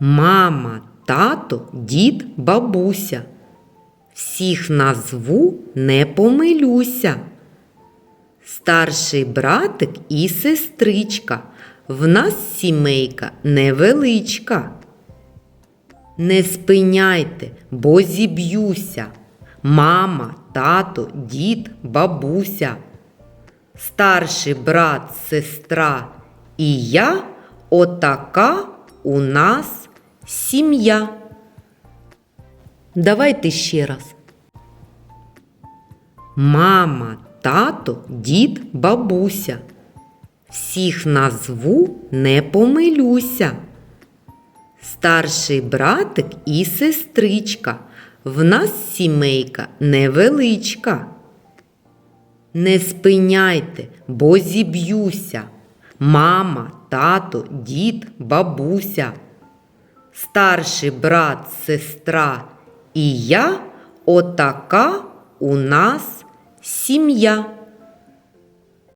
Мама, тато, дід, бабуся. Всіх назву не помилюся. Старший братик і сестричка. В нас сімейка невеличка. Не спиняйте, бо зіб'юся. Мама, тато, дід, бабуся. Старший брат, сестра і я отака у нас сім'я. Давайте ще раз. Мама, тато, дід, бабуся. Всіх назву не помилюся. Старший братик і сестричка. В нас сімейка невеличка. Не спиняйте, бо зіб'юся. Мама, тато, дід, бабуся. Старший брат, сестра і я отака у нас сім'я.